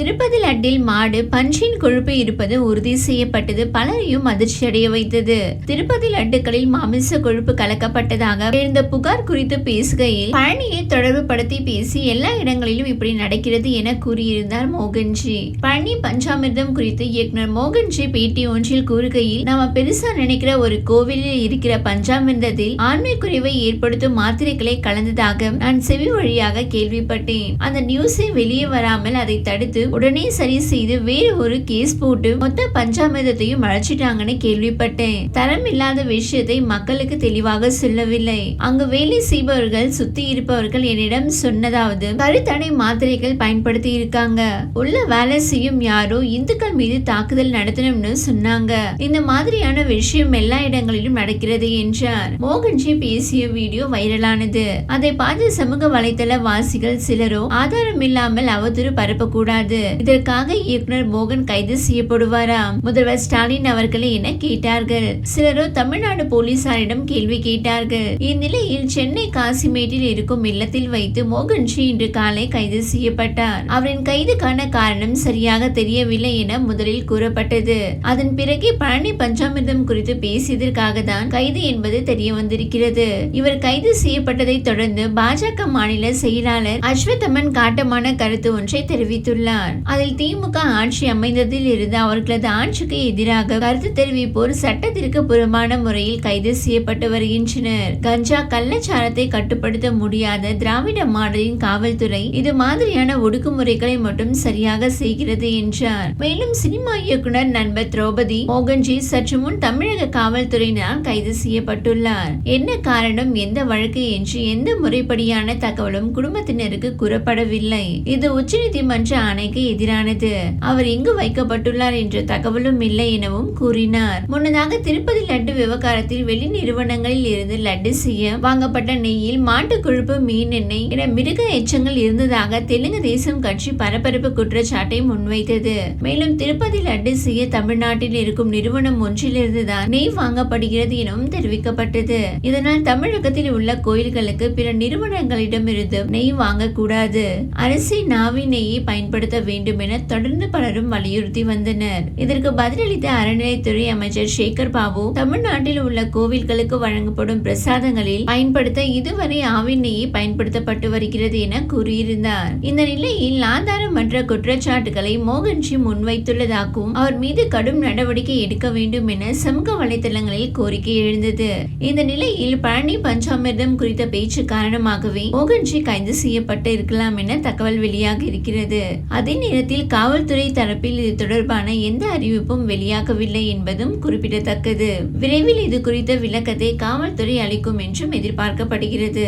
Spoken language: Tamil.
திருப்பதி லட்டில் மாடு பன்றின் கொழுப்பு இருப்பது உறுதி செய்யப்பட்டது. பலரையும் அதிர்ச்சி அடைய வைத்தது. திருப்பதி லட்டுகளில் மாமிச கொழுப்பு கலக்கப்பட்டதாக எழுந்த புகார் குறித்து பேசுகையில் பழனியை தொடர்பு படுத்தி பேசி எல்லா இடங்களிலும் இப்படி நடக்கிறது என கூறியிருந்தார் மோகன்ஜி. பழனி பஞ்சாமிர்தம் குறித்து இயக்குனர் மோகன்ஜி பேட்டி ஒன்றில் கூறுகையில் நாம பெருசா நினைக்கிற ஒரு கோவிலில் இருக்கிற பஞ்சாமிர்தத்தில் ஆண்மை குறைவை ஏற்படுத்தும் மாத்திரைகளை கலந்ததாக நான் செவி வழியாக கேள்விப்பட்டேன். அந்த நியூஸை வெளியே வராமல் அதை தடுத்து உடனே சரி செய்து வேறு ஒரு கேஸ் போட்டு மொத்த பஞ்சாமிர்தத்தையும் அழைச்சிட்டாங்கன்னு கேள்விப்பட்டேன். தரம் இல்லாத விஷயத்தை மக்களுக்கு தெளிவாக சொல்லவில்லை. அங்கு வேலை செய்பவர்கள் சுத்தி இருப்பவர்கள் என்னிடம் சொன்னதாவது கருத்தடை மாத்திரைகள் பயன்படுத்தி இருக்காங்க. உள்ள வேலை செய்யும் யாரோ இந்துக்கள் மீது தாக்குதல் நடத்தணும்னு சொன்னாங்க. இந்த மாதிரியான விஷயம் எல்லா இடங்களிலும் நடக்கிறது என்றார். மோகன்ஜி பேசிய வீடியோ வைரலானது. அதை பார்த்து சமூக வலைதள வாசிகள் சிலரோ ஆதாரம் இல்லாமல் அவதூறு பரப்பக்கூடாது. இதற்காக இயக்குனர் மோகன் கைது செய்யப்படுவாரா முதல்வர் ஸ்டாலின் அவர்களே என கேட்டார்கள். சிலரோ தமிழ்நாடு போலீசாரிடம் கேள்வி கேட்டார்கள். இந்நிலையில் சென்னை காசிமேட்டில் இருக்கும் இல்லத்தில் வைத்து மோகன்ஜி இன்று காலை கைது செய்யப்பட்டார். அவரின் கைதுக்கான காரணம் சரியாக தெரியவில்லை என முதலில் கூறப்பட்டது. அதன் பிறகே பழனி பஞ்சாமிர்தம் குறித்து பேசியதற்காக தான் கைது என்பது தெரிய வந்திருக்கிறது இவர் கைது செய்யப்பட்டதை தொடர்ந்து பாஜக மாநில செயலாளர் அஸ்வத்தமன் காட்டமான கருத்து ஒன்றை தெரிவித்துள்ளார். அதில் திமுக ஆட்சி அமைந்ததில் இருந்து அவர்களது ஆட்சிக்கு எதிராக கருத்து தெரிவிப்போர் சட்டத்திற்கு புறம்பான முறையில் கைது செய்யப்பட்டு வருகின்றனர். கஞ்சா கள்ளச்சாரத்தை கட்டுப்படுத்த முடியாத திராவிட மாடலின் காவல்துறை இது மாதிரியான ஒடுக்குமுறைகளை மட்டும் சரியாக செய்கிறது என்றார். மேலும் சினிமா இயக்குனர் நண்பர் திரௌபதி மோகன்ஜி சற்று முன் தமிழக காவல்துறையினால் கைது செய்யப்பட்டுள்ளார். என்ன காரணம் எந்த வழக்கு என்று எந்த முறைப்படியான தகவலும் குடும்பத்தினருக்கு கூறப்படவில்லை. இது உச்சநீதிமன்ற ஆணைக்கு எதிரானது. அவர் எங்கு வைக்கப்பட்டுள்ளார் என்ற தகவலும் இல்லை எனவும் கூறினார். முன்னதாக திருப்பதி லட்டு விவகாரத்தில் வெளி நிறுவனங்களில் இருந்து லட்டு செய்ய வாங்கப்பட்ட நெய்யில் மாட்டு கொழுப்பு மீன் எண்ணெய் என மிருக எச்சங்கள் இருந்ததாக தெலுங்கு தேசம் கட்சி பரபரப்பு குற்றச்சாட்டை முன்வைத்தது. மேலும் திருப்பதி லட்டு செய்ய தமிழ்நாட்டில் இருக்கும் நிறுவனம் ஒன்றிலிருந்துதான் நெய் வாங்கப்படுகிறது எனவும் தெரிவிக்கப்பட்டது. இதனால் தமிழகத்தில் உள்ள கோயில்களுக்கு பிற நிறுவனங்களிடமிருந்து நெய் வாங்கக்கூடாது. அரிசி நாவி நெய்யை பயன்படுத்த வேண்டும் என தொடர்ந்து பலரும் வலியுறுத்தி வந்தனர். இதற்கு பதிலளித்த அறநிலைத்துறை அமைச்சர் சேகர் பாபு தமிழ்நாட்டில் உள்ள கோவில்களுக்கு வழங்கப்படும் பிரசாதங்களில் பயன்படுத்த இதுவரை ஆவின் நெய்யை பயன்படுத்தப்பட்டு வருகிறது என கூறியிருந்தார். இந்த நிலையில் ஆதாரமற்ற குற்றச்சாட்டுகளை மோகன்ஜி முன்வைத்துள்ளதாகவும் அவர் மீது கடும் நடவடிக்கை எடுக்க வேண்டும் என சமூக வலைதளங்களில் கோரிக்கை எழுந்தது. இந்த நிலையில் பழனி பஞ்சாமிர்தம் குறித்த பேச்சு காரணமாகவே மோகன்ஜி கைது செய்யப்பட்டு இருக்கலாம் என தகவல் வெளியாகி இருக்கிறது. அதே நேரத்தில் காவல்துறை தரப்பில் இது தொடர்பான எந்த அறிவிப்பும் வெளியாகவில்லை என்பதும் குறிப்பிடத்தக்கது. விரைவில் இது குறித்த விளக்கத்தை காவல்துறை அளிக்கும் என்றும் எதிர்பார்க்கப்படுகிறது.